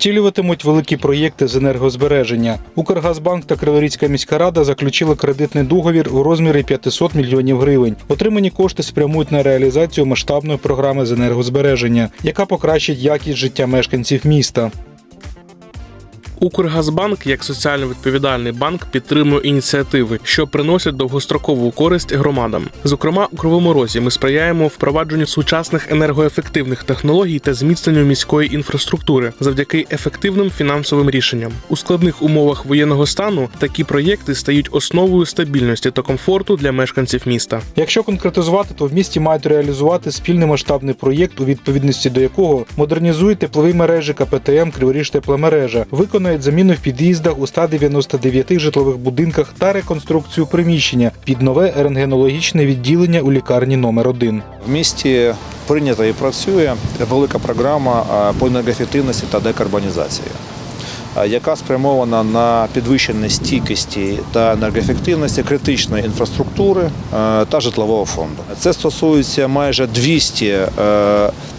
Втілюватимуть великі проєкти з енергозбереження. Укргазбанк та Криворізька міська рада заключили кредитний договір у розмірі 500 мільйонів гривень. Отримані кошти спрямують на реалізацію масштабної програми з енергозбереження, яка покращить якість життя мешканців міста. Укргазбанк як соціально відповідальний банк підтримує ініціативи, що приносять довгострокову користь громадам. Зокрема, у Кривому Розі ми сприяємо впровадженню сучасних енергоефективних технологій та зміцненню міської інфраструктури завдяки ефективним фінансовим рішенням. У складних умовах воєнного стану такі проєкти стають основою стабільності та комфорту для мешканців міста. Якщо конкретизувати, то в місті мають реалізувати спільний масштабний проєкт, у відповідності до якого модернізують теплові мережі КПТМ Криворіж тепломережа, виконають заміну в під'їздах у 199 житлових будинках та реконструкцію приміщення під нове рентгенологічне відділення у лікарні номер 1 В місті прийнята і працює велика програма по енергоефективності та декарбонізації, яка спрямована на підвищення стійкості та енергоефективності критичної інфраструктури та житлового фонду. Це стосується майже 200 е,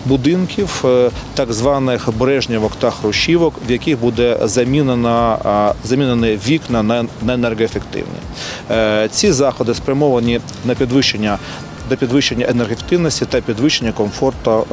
будинків, е, так званих брежнівок та хрущівок, в яких буде замінено, замінені вікна на на енергоефективні. Е, Ці заходи спрямовані на підвищення до підвищення енергоефективності та підвищення комфорту е,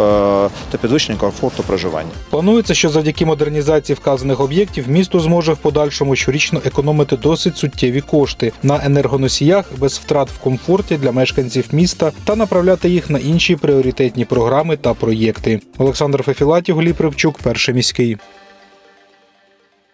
та підвищення комфорту проживання. Планується, що завдяки модернізації вказаних об'єктів місто зможе в подальшому щорічно економити досить суттєві кошти на енергоносіях без втрат в комфорті для мешканців міста та направляти їх на інші пріоритетні програми та проєкти. Олександр Фефілатів, Гліб Рибчук, перший міський.